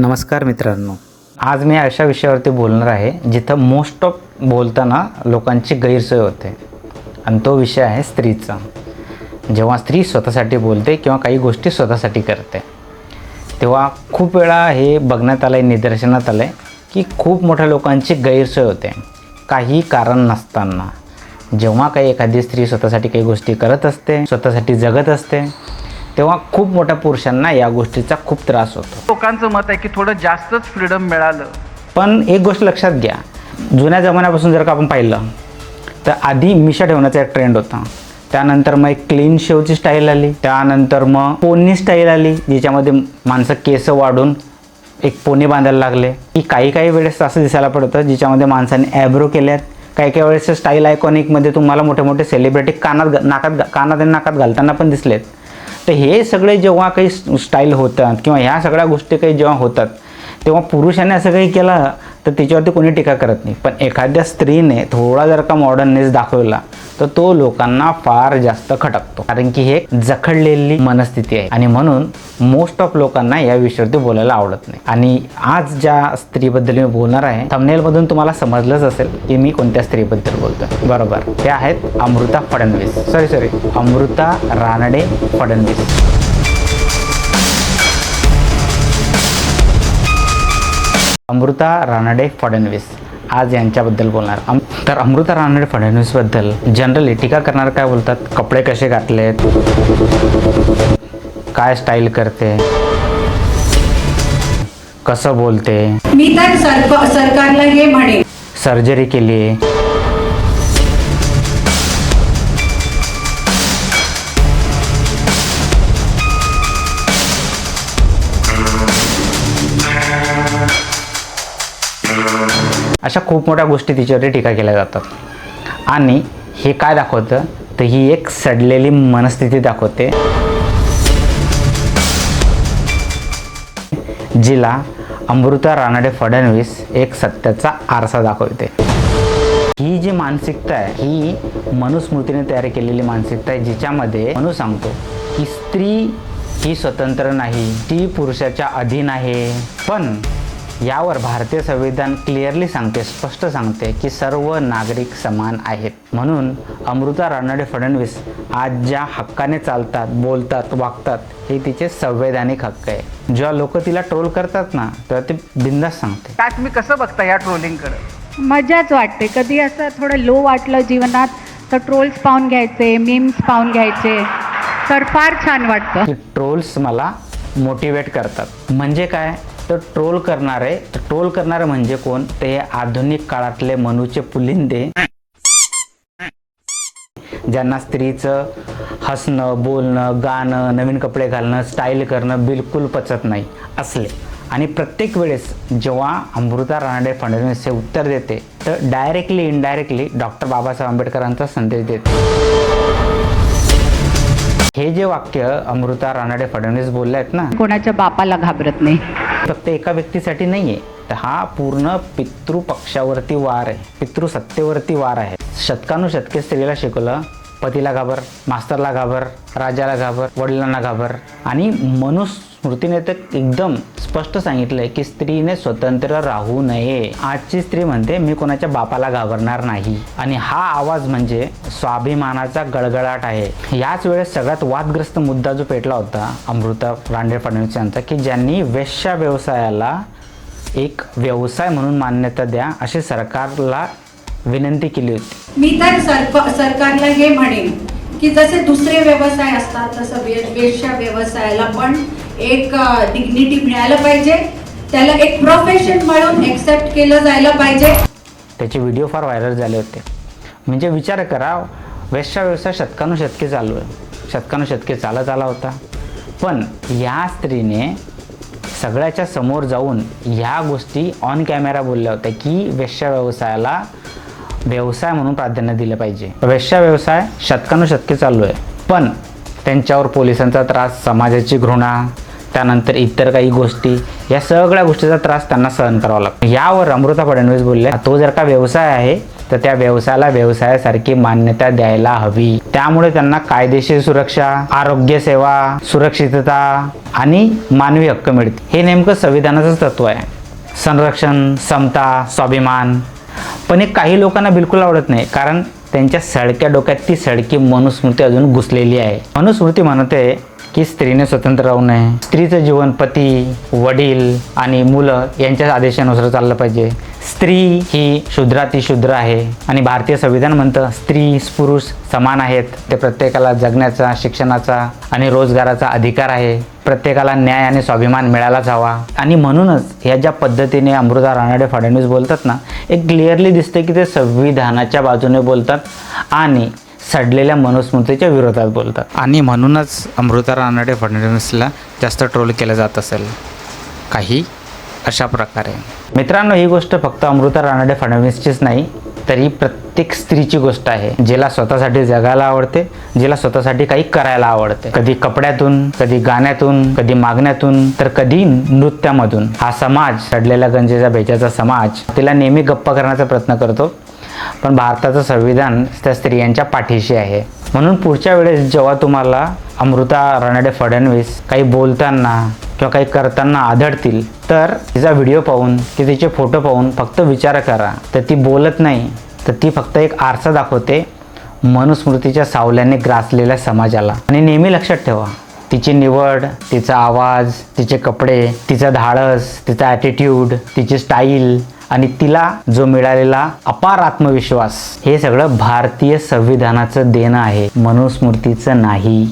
नमस्कार मित्रांनो. आज मी अशा विषयावरती बोलणार आहे जिथं मोस्ट ऑफ बोलताना लोकांची गैरसोय होते. आणि तो विषय आहे स्त्रीचा. जेव्हा स्त्री स्वतःसाठी बोलते किंवा काही गोष्टी स्वतःसाठी करते तेव्हा खूप वेळा हे बघण्यात आलं आहे निदर्शनात आलं आहे की खूप मोठ्या लोकांची गैरसोय होते. काही कारण नसताना. जेव्हा काही एखादी स्त्री स्वतःसाठी काही गोष्टी करत असते स्वतःसाठी जगत असते तेव्हा खूप मोठ्या पुरुषांना या गोष्टीचा खूप त्रास होतो. लोकांचं मत आहे की थोडं जास्तच फ्रीडम मिळालं. पण एक गोष्ट लक्षात घ्या जुन्या जमान्यापासून जर का आपण पाहिलं तर आधी मिशा ठेवण्याचा एक ट्रेंड होता. त्यानंतर मग एक क्लीन शेवची स्टाईल आली. त्यानंतर मग पोनी स्टाईल आली ज्याच्यामध्ये माणसं केस वाढून एक पोनी बांधायला लागले. की काही काही वेळेस असं दिसायला पडतं ज्याच्यामध्ये माणसाने ॲब्रो केल्यात. काही काही वेळेस स्टाईल आयकॉनिकमध्ये तुम्हाला मोठे मोठे सेलिब्रिटी कानात नाकात कानात आणि नाकात घालताना पण दिसलेत. तर हे सगळे जेव्हा काही स्टाईल होतात किंवा ह्या सगळ्या गोष्टी काही जेव्हा होतात तेव्हा पुरुषाने असं काही केलं तर तिच्यावरती कोणी टीका करत नाही. पण एखाद्या स्त्रीने थोडा जर का मॉडर्ननेस दाखवला तर तो लोकांना फार जास्त खटकतो. कारण की हे एक जखडलेली मनस्थिती आहे. आणि म्हणून मोस्ट ऑफ लोकांना या विषयावरती बोलायला आवडत नाही. आणि आज ज्या स्त्रीबद्दल मी बोलणार आहे थमनेलमधून तुम्हाला समजलंच असेल की मी कोणत्या स्त्रीबद्दल बोलतोय. बरोबर. ते आहेत Amruta Fadnavis. Sorry sorry Amruta Ranade Fadnavis. Amruta Ranade Fadnavis. आज यांच्याबद्दल बोलणार. अम तर अमृता रानडे फडणवीसबद्दल जनरली टीका करणार काय बोलतात? कपडे कसे घातलेत? काय स्टाईल करते? कसं बोलते? मी तर सरक- सरकारला हे म्हणेन. सर्जरी केली अशा खूप मोठ्या गोष्टी तिच्यावरती टीका केल्या जातात. आणि हे काय दाखवतं? तर ही एक सडलेली मनस्थिती दाखवते. जिला अमृता रानडे फडणवीस एक सत्याचा आरसा दाखवते. ही जी मानसिकता आहे ही मनुस्मृतीने तयार केलेली मानसिकता आहे जिच्यामध्ये मनु सांगतो की स्त्री ही स्वतंत्र नाही ती पुरुषाच्या अधीन आहे. पण यावर भारतीय संविधान क्लिअरली सांगते स्पष्ट सांगते की सर्व नागरिक समान आहेत. म्हणून अमृता रानडे फडणवीस आज ज्या हक्काने चालतात बोलतात वागतात हे तिचे संवैधानिक हक्क आहे. जेव्हा लोक तिला ट्रोल करतात ना तेव्हा ते बिंदास सांगते. काय तुम्ही कसं बघता या ट्रोलिंगकडे मजाच वाटते. कधी असं थोडं लो वाटलं जीवनात तर ट्रोल्स पाहून घ्यायचे मीम्स पाहून घ्यायचे. तर फार छान वाटतं. ट्रोल्स मला मोटिवेट करतात. म्हणजे काय? तर ट्रोल करणारे ट्रोल करणारे म्हणजे कोण? ते आधुनिक काळातले मनूचे पुलिंदे. ज्यांना स्त्रीचं हसणं बोलणं गाणं नवीन कपडे घालणं स्टाईल करणं बिलकुल पचत नाही असले. आणि प्रत्येक वेळेस जेव्हा अमृता रानडे फडणवीस हे उत्तर देते तर डायरेक्टली इनडायरेक्टली डॉक्टर बाबासाहेब आंबेडकरांचा संदेश देते. हे जे वाक्य अमृता रानडे फडणवीस बोलले आहेत ना कोणाच्या बापाला घाबरत नाही. फक्त एका व्यक्तीसाठी नाही आहे तर हा पूर्ण पितृपक्षावरती वार आहे पितृसत्तेवरती वार आहे. शतकानुशतके स्त्रीला शिकवलं पतीला घाबर मास्तरला घाबर राजाला घाबर वडिलांना घाबर आणि स्मृतीने तर एकदम स्पष्ट सांगितलंय की स्त्रीने स्वतंत्र राहू नये. आजची स्त्री म्हणते मी कोणाच्या बापाला घाबरणार नाही. आणि हा आवाज म्हणजे स्वाभिमानाचा गळगळाट आहे. याच वेळेस सगळ्यात वादग्रस्त मुद्दा जो पेटला होता अमृता रांडे फडणवीस यांचा की ज्यांनी वेश्या व्यवसायाला एक व्यवसाय म्हणून मान्यता द्या अशी सरकारला विनंती केली होती. मी तर सरकारला हे म्हणेन की जसे दुसरे व्यवसाय असतात तसं वेश्या व्यवसायाला पण एक डिग्निटी मिळायला पाहिजे. त्याला एक प्रोफेशन म्हणून एक्सेप्ट केलं जायला पाहिजे. त्याचे व्हिडिओ फार व्हायरल झाले होते. म्हणजे विचार करा वेश्या व्यवसाय शतकानुशतके चालू आहे. शतकानुशतके चालत आला होता. पण या स्त्रीने सगळ्याच्या समोर जाऊन ह्या गोष्टी ऑन कॅमेरा बोलल्या होत्या की वेश्या व्यवसायाला व्यवसाय म्हणून प्राधान्य दिलं पाहिजे. वेश्या व्यवसाय शतकानुशतके चालू आहे. पण त्यांच्यावर पोलिसांचा त्रास समाजाची घृणा त्यानंतर इतर काही गोष्टी या सगळ्या गोष्टीचा त्रास त्यांना सहन करावा लागतो. यावर अमृता फडणवीस बोलले तो जर का व्यवसाय आहे तर त्या व्यवसायाला व्यवसायासारखी मान्यता द्यायला हवी. त्यामुळे त्यांना कायदेशीर सुरक्षा आरोग्य सेवा सुरक्षितता आणि मानवी हक्क मिळते हे नेमकं संविधानाचंच तत्व आहे. संरक्षण समता स्वाभिमान. पण हे काही लोकांना बिलकुल आवडत नाही कारण त्यांच्या सडक्या डोक्यात ती सडकी मनुस्मृती अजून घुसलेली आहे. मनुस्मृती म्हणते की स्त्रीने स्वतंत्र राहू नये. स्त्रीचं जीवन पती वडील आणि मुलं यांच्या आदेशानुसार चाललं पाहिजे. स्त्री ही शूद्राती शूद्र आहे आणि भारतीय संविधान म्हणतं स्त्री पुरुष समान आहेत. ते प्रत्येकाला जगण्याचा शिक्षणाचा आणि रोजगाराचा अधिकार आहे. प्रत्येकाला न्याय आणि स्वाभिमान मिळायलाच हवा. आणि म्हणूनच ह्या ज्या पद्धतीने अमृता रानडे फडणवीस बोलतात ना एक क्लिअरली दिसते की ते संविधानाच्या बाजूने बोलतात. आणि सडलेल्या मनुस्मृतीच्या विरोधात बोलतात. आणि म्हणूनच अमृता रानडे फडणवीसला जास्त ट्रोल केलं जात असेल. काही अशा प्रकारे. मित्रांनो ही गोष्ट फक्त अमृता रानडे फडणवीसचीच नाही तरी प्रत्येक स्त्रीची गोष्ट आहे जिला स्वतःसाठी जगायला आवडते जिला स्वतःसाठी काही करायला आवडते. कधी कपड्यातून कधी गाण्यातून कधी मागण्यातून तर कधी नृत्यामधून. हा समाज सडलेल्या गंजेचा भेजाचा समाज तिला नेहमी गप्पा करण्याचा प्रयत्न करतो. पण भारताचं संविधान त्या स्त्रियांच्या पाठीशी आहे. म्हणून पुढच्या वेळेस जेव्हा तुम्हाला अमृता रणाडे फडणवीस काही बोलताना किंवा काही करताना आढळतील तर तिचा व्हिडिओ पाहून की तिचे फोटो पाहून फक्त विचार करा. तर ती बोलत नाही तर ती फक्त एक आरसा दाखवते मनुस्मृतीच्या सावल्याने ग्रासलेल्या समाजाला. आणि नेहमी लक्षात ठेवा तिची निवड तिचा आवाज तिचे कपडे तिचा धाडस तिचा ॲटिट्यूड तिची स्टाईल आणि तिला जो मिळालेला अपार आत्मविश्वास हे सगळं भारतीय संविधानाचं देणं आहे मनुस्मृतीचं नाही.